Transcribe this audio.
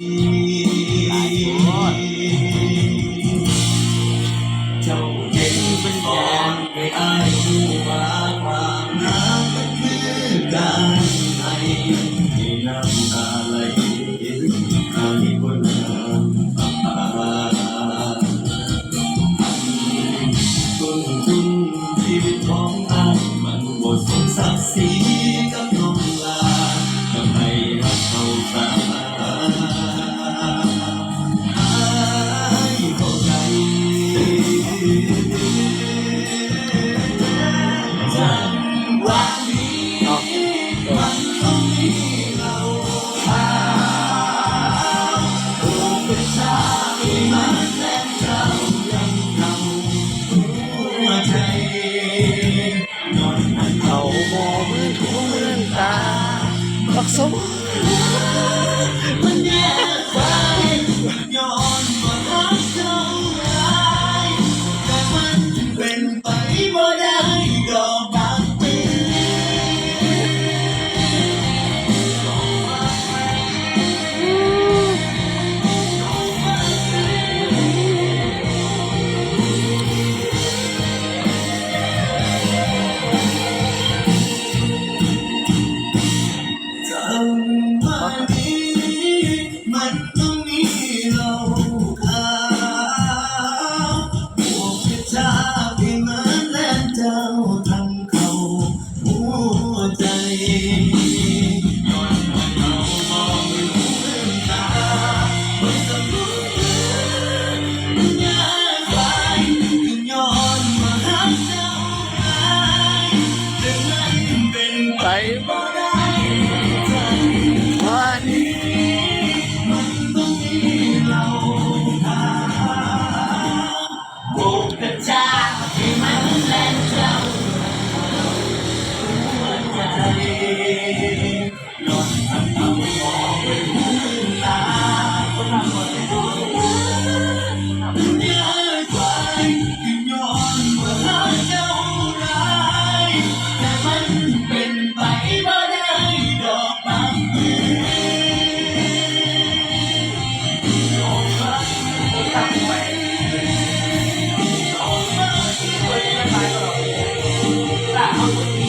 เจ้าเห็นเป็นบอนให้อายรู้ว่าความรักมันคือการให้ที่น้ำตาไหลอายคนงามตาต้นทุนชีวิตของอายมันบ่สมศักดิ์ศรี บั มันต้องมีเราขาวบวกพิชาพี่มันและเจ้าทำเขาหัวใจย้อนว่าเรามองดูเรื่องตาบนส Yeah.